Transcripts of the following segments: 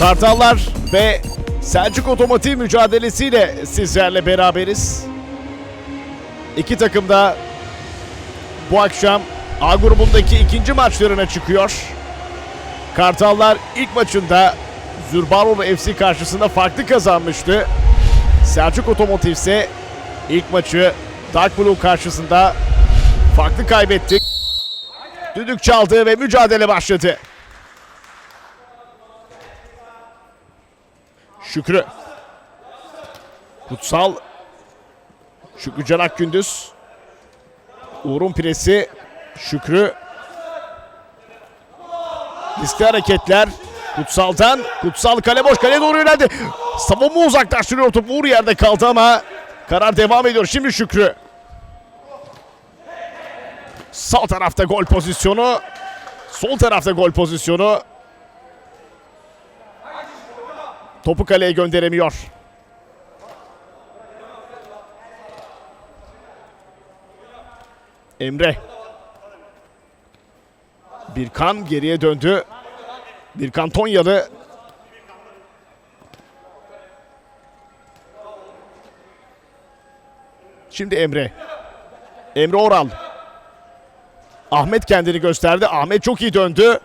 Kartallar ve Selçuk Otomotiv mücadelesiyle sizlerle beraberiz. İki takım da bu akşam A grubundaki ikinci maçlarına çıkıyor. Kartallar ilk maçında Zürbaroğlu FC karşısında farklı kazanmıştı. Selçuk Otomotiv ise ilk maçı Dark Blue karşısında farklı kaybetti. Düdük çaldı ve mücadele başladı. Şükrü. Kutsal. Şükrü Canak Gündüz. Uğur'un presi. Şükrü. Riskli hareketler. Kutsal'dan. Kutsal kale boş. Kale doğru yöneldi. Savunma uzaklaştırıyor top. Uğur yerde kaldı ama karar devam ediyor. Şimdi Şükrü. Sağ tarafta gol pozisyonu. Sol tarafta gol pozisyonu. Topu kaleye gönderemiyor. Emre. Birkan geriye döndü. Birkan Tonyalı. Şimdi Emre. Emre Oral. Ahmet kendini gösterdi. Ahmet çok iyi döndü.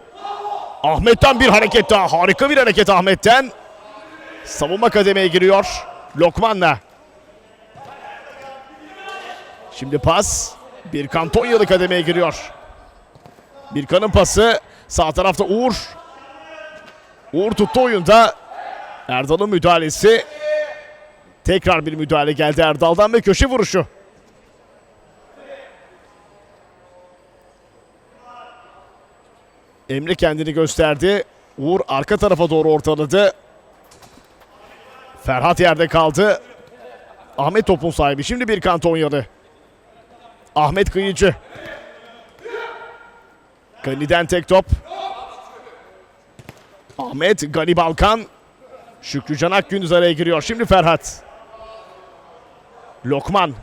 Ahmet'ten bir hareket daha. Harika bir hareket Ahmet'ten. Savunma kademeye giriyor. Lokman'la. Şimdi pas. Bir Kantonyalı kademeye giriyor. Birkan'ın pası. Sağ tarafta Uğur. Uğur tuttu oyunda. Erdal'ın müdahalesi. Tekrar bir müdahale geldi Erdal'dan ve köşe vuruşu. Emre kendini gösterdi. Uğur arka tarafa doğru ortaladı. Ferhat yerde kaldı. Ahmet topun sahibi. Şimdi bir Kantonyalı. Ahmet Kıyıcı. Gani'den tek top. Ahmet Gani Balkan. Şükrü Can Akgündüz araya giriyor. Şimdi Ferhat. Lokman.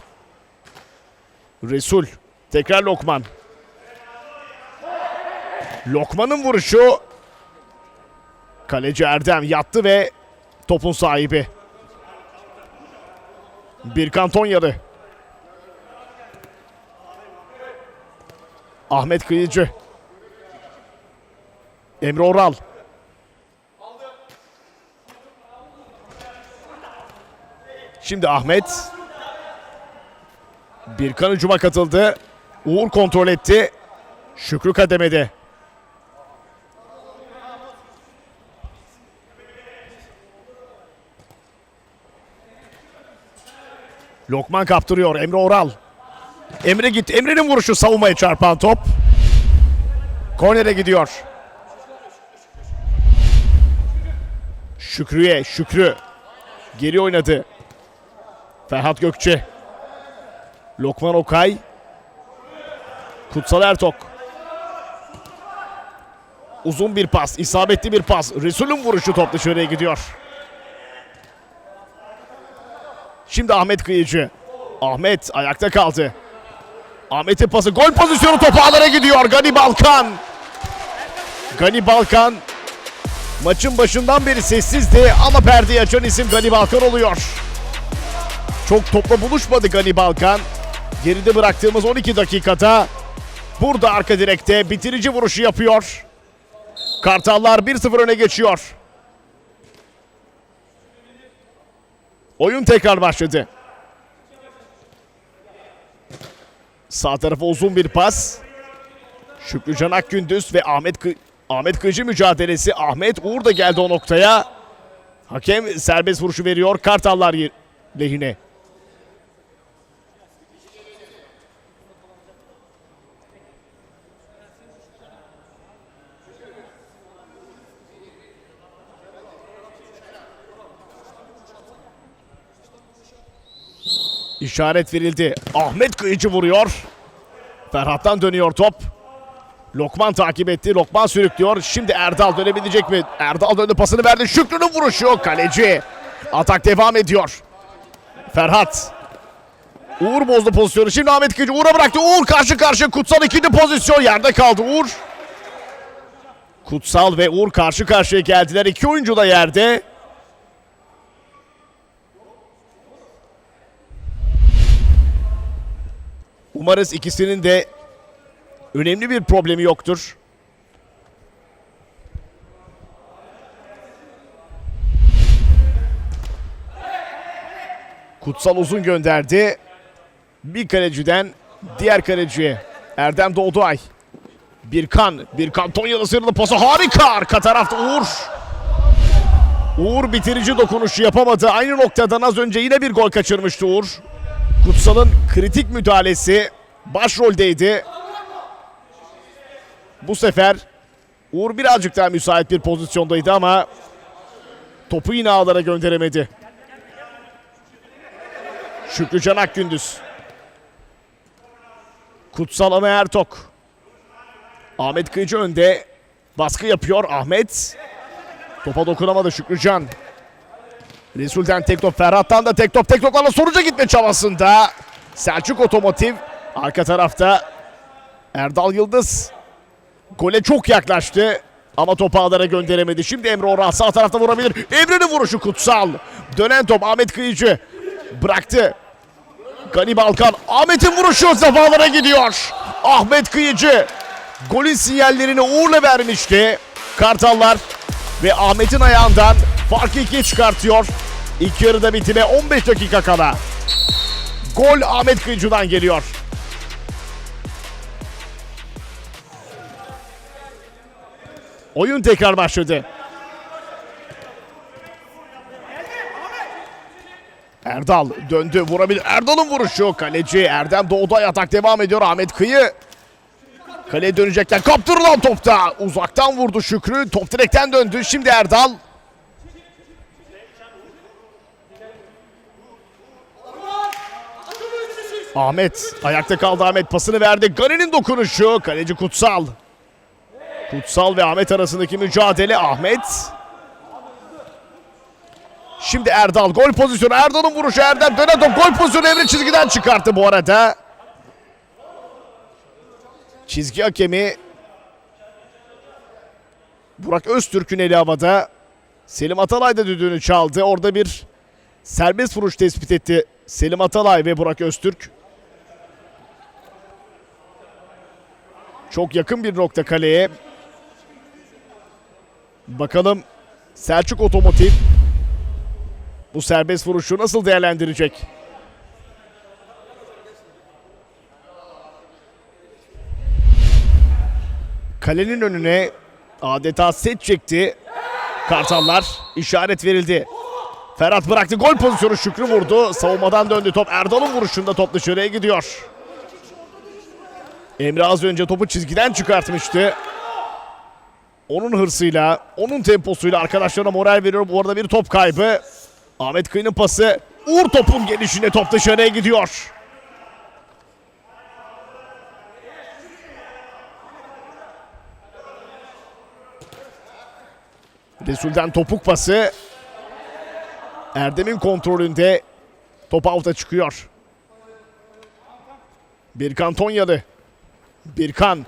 Resul. Tekrar Lokman. Lokman'ın vuruşu. Kaleci Erdem yattı ve topun sahibi. Birkan Tonyalı. Ahmet Kıyıcı. Emre Oral. Şimdi Ahmet. Birkan hücuma katıldı. Uğur kontrol etti. Şükrü kademede. Lokman kaptırıyor. Emre Oral. Emre git. Emre'nin vuruşu savunmaya çarpan top. Kornere gidiyor. Şükrü'ye. Şükrü. Geri oynadı. Ferhat Gökçe. Lokman Okay. Kutsal Ertok. Uzun bir pas. isabetli bir pas. Resul'ün vuruşu top dışarıya gidiyor. Şimdi Ahmet Kıyıcı. Ahmet ayakta kaldı. Ahmet'in pası gol pozisyonu topu ağlara gidiyor. Gani Balkan. Gani Balkan maçın başından beri sessizdi ama perdeyi açan isim Gani Balkan oluyor. Çok topla buluşmadı Gani Balkan. Geride bıraktığımız 12 dakikada burada arka direkte bitirici vuruşu yapıyor. Kartallar 1-0 öne geçiyor. Oyun tekrar başladı. Sağ tarafa uzun bir pas. Şükrü Can Akgündüz ve Ahmet Kı Ahmet Kıyıcı mücadelesi. Ahmet Uğur da geldi o noktaya. Hakem serbest vuruşu veriyor Kartallar lehine. İşaret verildi. Ahmet Kıyıcı vuruyor. Ferhat'tan dönüyor top. Lokman takip etti. Lokman sürüklüyor. Şimdi Erdal dönebilecek mi? Erdal döndü pasını verdi. Şükrü'nün vuruşu. Kaleci. Atak devam ediyor. Ferhat. Uğur bozdu pozisyonu. Şimdi Ahmet Kıyıcı Uğur'a bıraktı. Uğur karşı karşıya Kutsal ikinci pozisyon. Yerde kaldı Uğur. Kutsal ve Uğur karşı karşıya geldiler. İki oyuncu da yerde. Umarız ikisinin de önemli bir problemi yoktur. Kutsal uzun gönderdi. Bir kaleciden diğer kaleciye. Erdem Doğduay. Birkan. Birkan Tonyalı sıyrıldı pası harika. Arka tarafta Uğur. Uğur bitirici dokunuşu yapamadı. Aynı noktadan az önce yine bir gol kaçırmıştı Uğur. Kutsal'ın kritik müdahalesi başroldeydi. Bu sefer Uğur birazcık daha müsait bir pozisyondaydı ama topu yine ağlara gönderemedi. Şükrü Can Akgündüz. Kutsal Ana Ertok. Ahmet Kıyıcı önde. Baskı yapıyor Ahmet. Topa dokunamadı Şükrücan. Resul'den tek top Ferhat'tan da tek top tek toplarla sonuca gitme çabasında. Selçuk Otomotiv arka tarafta Erdal Yıldız gole çok yaklaştı ama topu ağlara gönderemedi. Şimdi Emre Orhan sağ tarafta vurabilir. Emre'nin vuruşu kutsal. Dönen top Ahmet Kıyıcı bıraktı. Gani Balkan Ahmet'in vuruşu zafalara gidiyor. Ahmet Kıyıcı golün sinyallerini Uğur'la vermişti. Kartallar ve Ahmet'in ayağından farkı ikiye çıkartıyor. İlk yarıda bitime 15 dakika kala. Gol Ahmet Kıyıcı'dan geliyor. Oyun tekrar başladı. Erdal döndü vurabilir. Erdal'ın vuruşu. Kaleci Erdem Doğuday atak devam ediyor. Ahmet Kıyı. Kaleye dönecekler. Kaptırılan topta. Uzaktan vurdu Şükrü. Top direkten döndü. Şimdi Erdal. Ahmet. Ayakta kaldı Ahmet. Pasını verdi. Gani'nin dokunuşu. Kaleci Kutsal. Kutsal ve Ahmet arasındaki mücadele. Ahmet. Şimdi Erdal gol pozisyonu. Erdal'ın vuruşu. Erdem dönen top gol pozisyonu Emre çizgiden çıkarttı bu arada. Çizgi hakemi Burak Öztürk'ün eli havada. Selim Atalay da düdüğünü çaldı. Orada bir serbest vuruş tespit etti Selim Atalay ve Burak Öztürk. Çok yakın bir nokta kaleye. Bakalım Selçuk Otomotiv bu serbest vuruşu nasıl değerlendirecek? Kalenin önüne adeta set çekti. Kartallar işaret verildi. Ferhat bıraktı gol pozisyonu Şükrü vurdu. Savunmadan döndü top. Erdal'ın vuruşunda top dışarıya gidiyor. Emre az önce topu çizgiden çıkartmıştı. Onun hırsıyla, onun temposuyla arkadaşlarına moral veriyor. Bu arada bir top kaybı. Ahmet Kıyı'nın pası. Uğur topun gelişine top dışarıya gidiyor. Resul'den topuk pası. Erdem'in kontrolünde top out'a çıkıyor. Birkan Tonyalı. Birkan.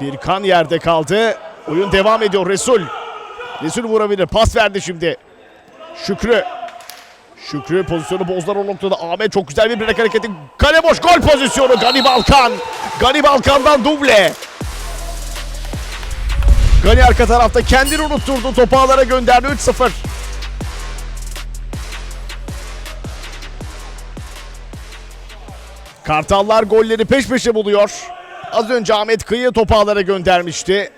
Birkan yerde kaldı. Oyun devam ediyor Resul. Resul vurabilir. Pas verdi şimdi. Şükrü. Şükrü pozisyonu bozdular o noktada. Ahmet çok güzel bir bilek hareketi. Kale boş gol pozisyonu. Gani Balkan. Gani Balkan'dan duble. Gani arka tarafta kendini unutturdu. Topu ağlara gönderdi 3-0. Kartallar golleri peş peşe buluyor. Az önce Ahmet Kıyı topu ağlara göndermişti.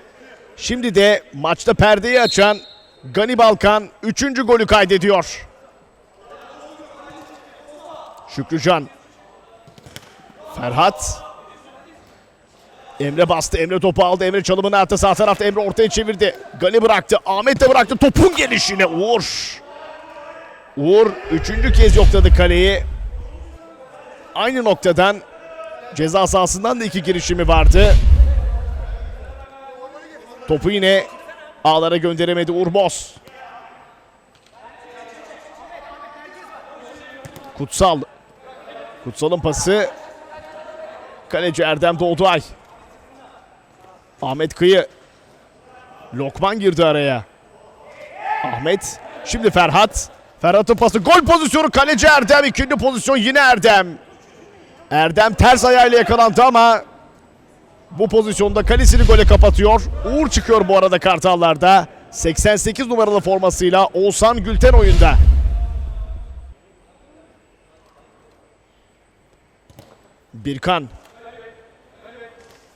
Şimdi de maçta perdeyi açan Gani Balkan 3. golü kaydediyor. Şükrücan. Ferhat. Emre bastı. Emre topu aldı. Emre çalımını attı. Sağ tarafta Emre ortaya çevirdi. Gani bıraktı. Ahmet de bıraktı. Topun gelişine Uğur. Uğur üçüncü kez yokladı kaleyi. Aynı noktadan ceza sahasından da iki girişimi vardı. Topu yine ağlara gönderemedi Uğur Boz. Kutsal. Kutsal'ın pası. Kaleci Erdem Doğduay. Ahmet Kıyı. Lokman girdi araya. Ahmet. Şimdi Ferhat. Ferhat'ın pası. Gol pozisyonu kaleci Erdem. İkinci pozisyon yine Erdem. Erdem ters ayağıyla yakalandı ama bu pozisyonda kalesini gole kapatıyor. Uğur çıkıyor bu arada Kartallar'da. 88 numaralı formasıyla Oğuzhan Gülten oyunda. Birkan.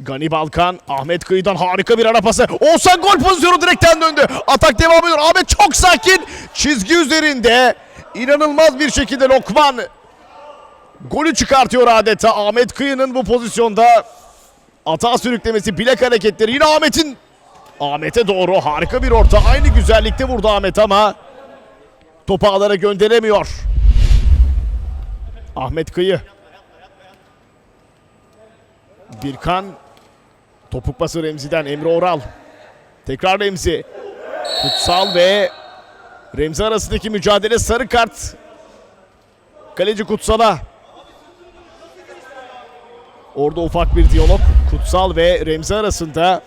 Gani Balkan, Ahmet Kıyı'dan harika bir ara pası. Oğuzhan gol pozisyonu direkten döndü. Atak devam ediyor. Ahmet çok sakin. Çizgi üzerinde. inanılmaz bir şekilde Lokman golü çıkartıyor adeta. Ahmet Kıyı'nın bu pozisyonda Atağa sürüklemesi, bilek hareketleri yine Ahmet'in. Ahmet'e doğru harika bir orta. Aynı güzellikte vurdu Ahmet ama topu ağlara gönderemiyor. Ahmet Kıyı. Birkan. Topuk pası Remzi'den Emre Oral. Tekrar Remzi. Kutsal ve Remzi arasındaki mücadele sarı kart. Kaleci Kutsal'a. Orada ufak bir diyalog Kutsal ve Remzi arasında.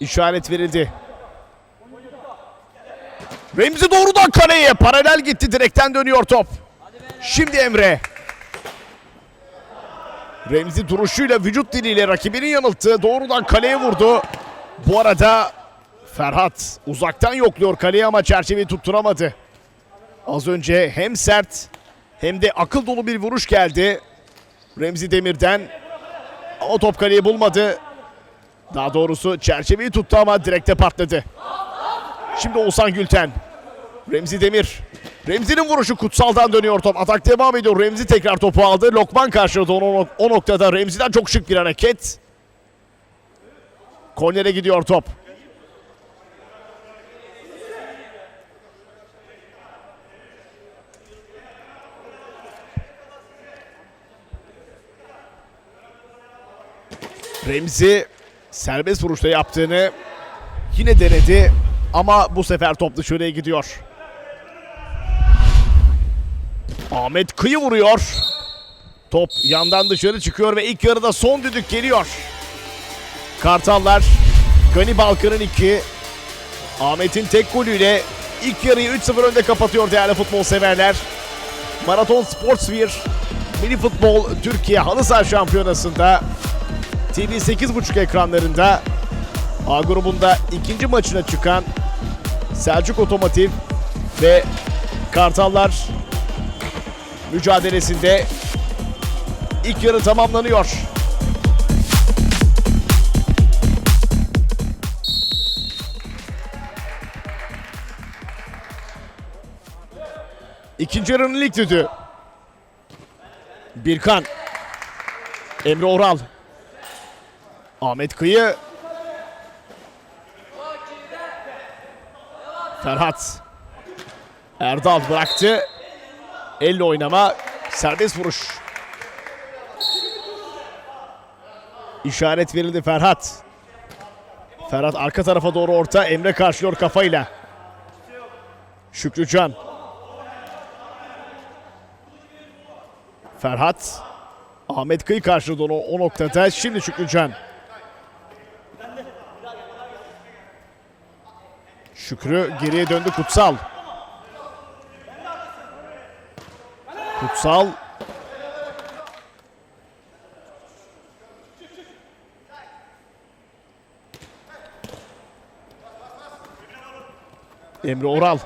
İşaret verildi. Remzi doğrudan kaleye paralel gitti direkten dönüyor top. Şimdi Emre. Remzi duruşuyla vücut diliyle rakibini yanılttı. Doğrudan kaleye vurdu. Bu arada Ferhat uzaktan yokluyor kaleyi ama çerçeveyi tutturamadı. Az önce hem sert hem de akıl dolu bir vuruş geldi. Remzi Demir'den. Ama top kaleyi bulmadı. Daha doğrusu çerçeveyi tuttu ama direkte patladı. Şimdi Oğuzhan Gülten. Remzi Demir. Remzi'nin vuruşu kutsaldan dönüyor top. Atak devam ediyor. Remzi tekrar topu aldı. Lokman karşıladı onu o noktada. Remzi'den çok şık bir hareket. Kornere gidiyor top. Remzi serbest vuruşta yaptığını yine denedi ama bu sefer top dışarıya gidiyor. Ahmet kıyı vuruyor. Top yandan dışarı çıkıyor ve ilk yarıda son düdük geliyor. Kartallar Gani Balkan'ın iki Ahmet'in tek golüyle ilk yarıyı 3-0 önde kapatıyor değerli futbol severler. Maraton Sports 1 Mini Futbol Türkiye Halı Saha Şampiyonası'nda TV 8.5 ekranlarında A grubunda ikinci maçına çıkan Selçuk Otomotiv ve Kartallar mücadelesinde ilk yarı tamamlanıyor. İkinci yarının ilk düdüğü. Birkan. Emre Oral. Ahmet Kıyı. Ferhat. Erdal bıraktı. Elle oynama. Serbest vuruş. İşaret verildi Ferhat. Ferhat arka tarafa doğru orta. Emre karşılıyor kafayla. Şükrücan. Ferhat. Ahmet Kıyı karşıladı onu o noktada. Şimdi Şükrücan. Şükrü geriye döndü Kutsal. Kutsal. Emre Oral.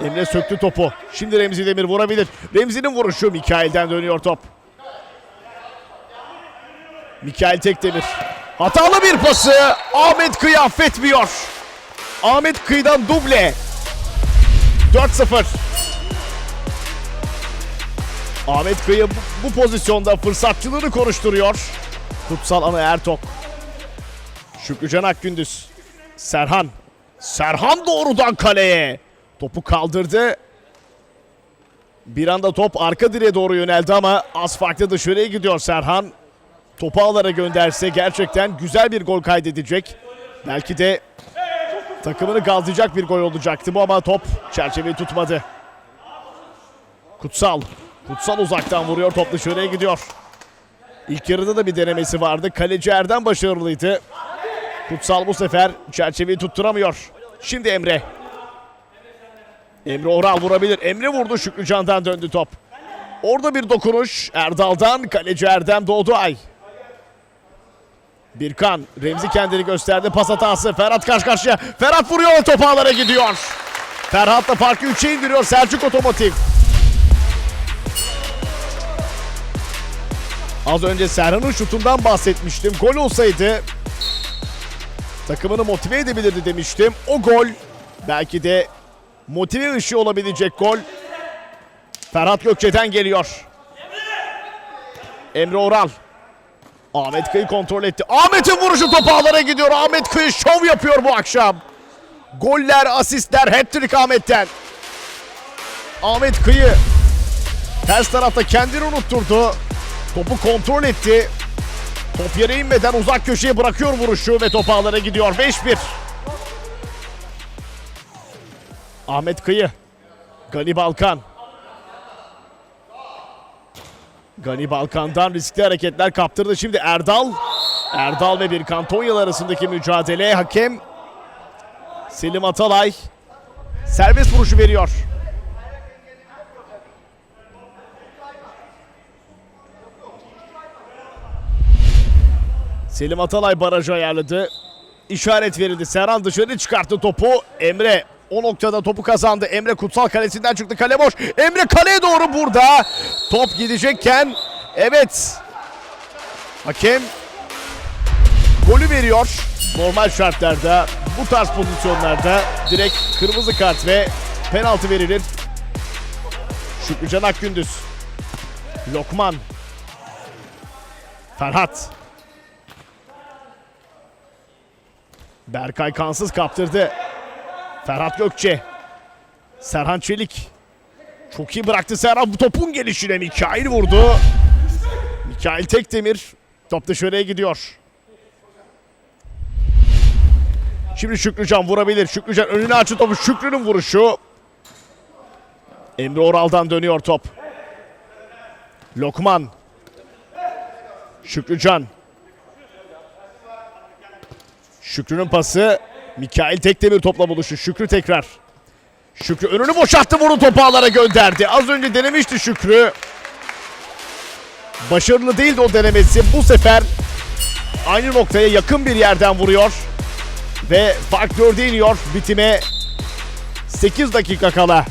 Emre söktü topu. Şimdi Remzi Demir vurabilir. Remzi'nin vuruşu Mikail'den dönüyor top. Mikail Tekdemir. Hatalı bir pası. Ahmet Kıyı affetmiyor. Ahmet Kıyı'dan duble. 4-0. Ahmet Kıyı bu, pozisyonda fırsatçılığını konuşturuyor. Kutsal Ana Ertok. Şükrücan Akgündüz. Serhan. Serhan doğrudan kaleye. Topu kaldırdı. Bir anda top arka direğe doğru yöneldi ama az farklı dışarıya gidiyor Serhan. Topu ağlara gönderse gerçekten güzel bir gol kaydedecek. Belki de takımını gazlayacak bir gol olacaktı bu ama top çerçeveyi tutmadı. Kutsal. Kutsal uzaktan vuruyor top dışarıya gidiyor. İlk yarıda da bir denemesi vardı. Kaleci Erdem başarılıydı. Kutsal bu sefer çerçeveyi tutturamıyor. Şimdi Emre. Emre Oral vurabilir. Emre vurdu. Şükrücan'dan döndü top. Orada bir dokunuş. Erdal'dan kaleci Erdem Doğduay. Birkan. Remzi kendini gösterdi. Pas hatası. Ferhat karşı karşıya. Ferhat vuruyor. Top ağlara gidiyor. Ferhat da farkı 3'e indiriyor. Selçuk Otomotiv. Az önce Serhan'ın şutundan bahsetmiştim. Gol olsaydı takımını motive edebilirdi demiştim. O gol belki de motive ışığı olabilecek gol. Ferhat Gökçe'den geliyor. Emre Oral. Ahmet Kıyı kontrol etti. Ahmet'in vuruşu top ağlara gidiyor. Ahmet Kıyı şov yapıyor bu akşam. Goller, asistler, hat-trick Ahmet'ten. Ahmet Kıyı ters tarafta kendini unutturdu. Topu kontrol etti. Top yere inmeden uzak köşeye bırakıyor vuruşu ve top ağlara gidiyor. 5-1. Ahmet Kıyı. Gani Balkan. Gani Balkan'dan riskli hareketler kaptırdı. Şimdi Erdal. Erdal ve bir Kantonyalı arasındaki mücadele. Hakem Selim Atalay serbest vuruşu veriyor. Selim Atalay barajı ayarladı. İşaret verildi. Serhan dışarı çıkarttı topu. Emre o noktada topu kazandı. Emre Kutsal kalesinden çıktı. Kale boş. Emre kaleye doğru burada. Top gidecekken evet. Hakem golü veriyor. Normal şartlarda bu tarz pozisyonlarda direkt kırmızı kart ve penaltı verilir. Şükrücan Akgündüz. Lokman. Ferhat. Berkay kansız kaptırdı. Ferhat Gökçe. Serhan Çelik. Çok iyi bıraktı Serhan. Bu topun gelişine Mikail vurdu. Mikail Tekdemir. Top dışarıya gidiyor. Şimdi Şükrücan vurabilir. Şükrücan önüne açtı topu. Şükrü'nün vuruşu. Emre Oral'dan dönüyor top. Lokman. Şükrücan. Şükrü'nün pası. Mikail Tekdemir topla buluşu. Şükrü tekrar. Şükrü önünü boşalttı vurdu topu ağlara gönderdi. Az önce denemişti Şükrü. Başarılı değildi o denemesi. Bu sefer aynı noktaya yakın bir yerden vuruyor. Ve fark 4'e iniyor. Bitime 8 dakika kala.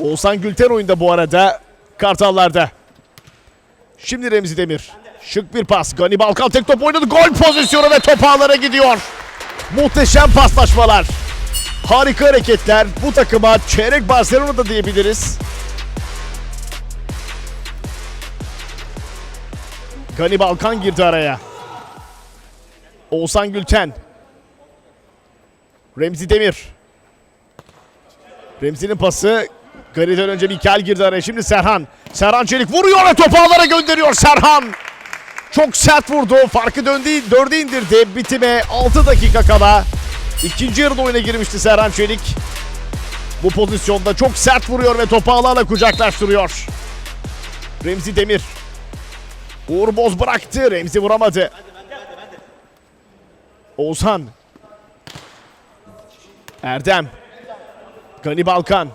Oğuzhan Gülten oyunda bu arada. Kartallarda. Şimdi Remzi Demir. Şık bir pas. Gani Balkan tek top oynadı. Gol pozisyonu ve top ağlara gidiyor. Muhteşem paslaşmalar. Harika hareketler. Bu takıma çeyrek Barcelona da diyebiliriz. Gani Balkan girdi araya. Oğuzhan Gülten. Remzi Demir. Remzi'nin pası. Gani'den önce Mikael girdi araya. Şimdi Serhan. Serhan Çelik vuruyor ve topu gönderiyor Serhan. Çok sert vurdu. Farkı döndü, dördü indirdi. Bitime 6 dakika kala. İkinci yarıda oyuna girmişti Serhan Çelik. Bu pozisyonda çok sert vuruyor ve topu ağlarla kucaklaştırıyor. Remzi Demir. Uğur Boz bıraktı. Remzi vuramadı. Oğuzhan. Erdem. Gani Balkan.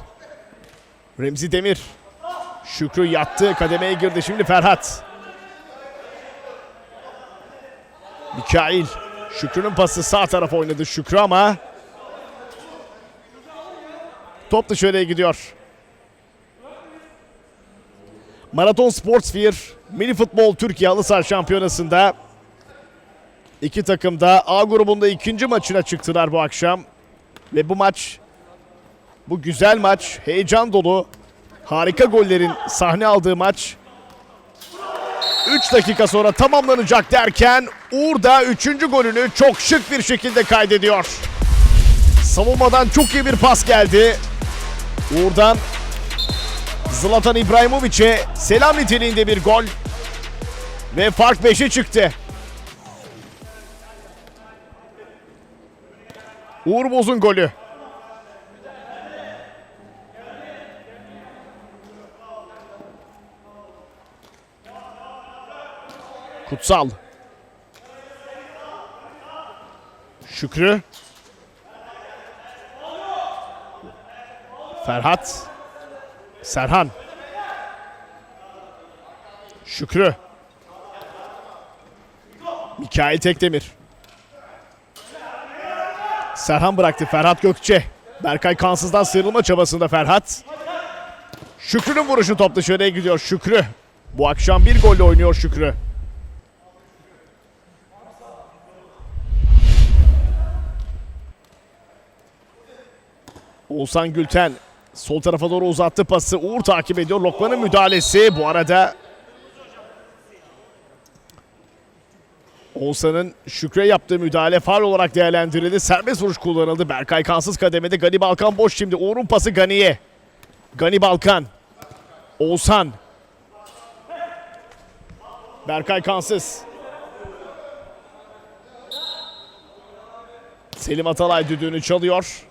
Remzi Demir. Şükrü yattı. Kademeye girdi. Şimdi Ferhat. Mikail. Şükrü'nün pası sağ tarafa oynadı Şükrü ama top dışarıya gidiyor. Maraton Sportsphere Mini Futbol Türkiye Halı Saha Şampiyonası'nda iki takım da A grubunda ikinci maçına çıktılar bu akşam. Ve bu maç bu güzel maç heyecan dolu harika gollerin sahne aldığı maç 3 dakika sonra tamamlanacak derken Uğur da 3. golünü çok şık bir şekilde kaydediyor. Savunmadan çok iyi bir pas geldi. Uğur'dan Zlatan İbrahimovic'e selam niteliğinde bir gol. Ve fark 5'e çıktı. Uğur Boz'un golü. Kutsal. Şükrü. Ferhat. Serhan. Şükrü. Mikail Tekdemir. Serhan bıraktı. Ferhat Gökçe. Berkay kansızdan sıyrılma çabasında Ferhat. Şükrü'nün vuruşu top dışarıya gidiyor. Şükrü. Bu akşam bir golle oynuyor Şükrü. Oğuzhan Gülten sol tarafa doğru uzattı pası. Uğur takip ediyor. Lokman'ın müdahalesi. Bu arada Oğuzhan'ın Şükrü'ye yaptığı müdahale faul olarak değerlendirildi. Serbest vuruş kullanıldı. Berkay kansız kademede. Gani Balkan boş şimdi. Uğur'un pası Gani'ye. Gani Balkan. Oğuzhan. Berkay kansız. Selim Atalay düdüğünü çalıyor.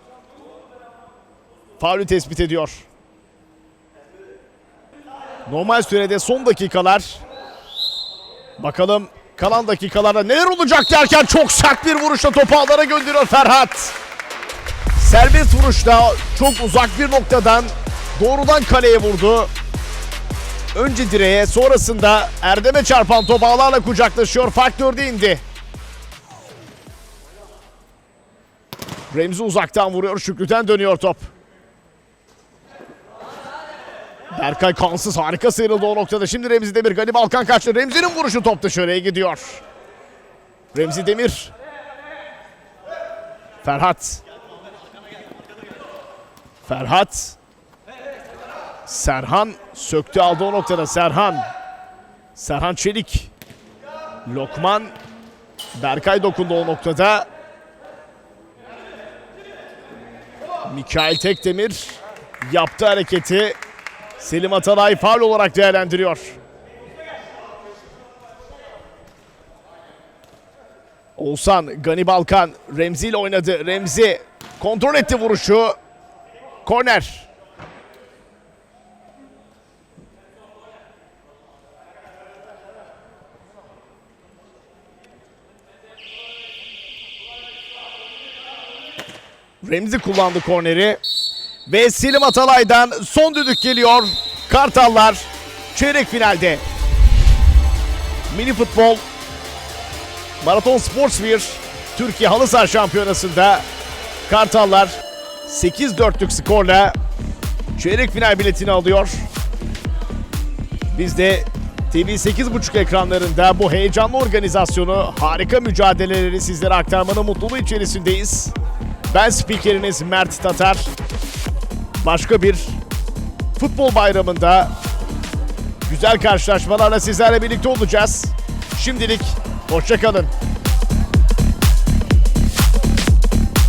Faulü tespit ediyor. Normal sürede son dakikalar. Bakalım kalan dakikalarda neler olacak derken çok sert bir vuruşla topu ağlara gönderiyor Ferhat. Serbest vuruşla çok uzak bir noktadan doğrudan kaleye vurdu. Önce direğe sonrasında Erdem'e çarpan top ağlarla kucaklaşıyor. Fark dörde indi. Remzi uzaktan vuruyor. Şükrü'den dönüyor top. Berkay kansız harika sıyrıldı o noktada. Şimdi Remzi Demir Gani Balkan kaçtı. Remzi'nin vuruşu top dışarıya gidiyor. Remzi Demir. Ferhat. Ferhat. Serhan söktü aldı o noktada Serhan. Serhan Çelik. Lokman. Berkay dokundu o noktada. Mikail Tekdemir yaptı hareketi. Selim Atalay faul olarak değerlendiriyor. Oğuzhan, Gani Balkan, Remzi ile oynadı. Remzi kontrol etti vuruşu. Korner. Remzi kullandı korneri. Ve Selim Atalay'dan son düdük geliyor. Kartallar çeyrek finalde. Mini futbol Maraton Sportswear Türkiye Halı Saha Şampiyonası'nda Kartallar 8-4'lük skorla çeyrek final biletini alıyor. Biz de TV 8.5 ekranlarında bu heyecanlı organizasyonu, harika mücadeleleri sizlere aktarmanın mutluluğu içerisindeyiz. Ben spikeriniz Mert Tatar. Başka bir futbol bayramında güzel karşılaşmalarla sizlerle birlikte olacağız. Şimdilik hoşçakalın.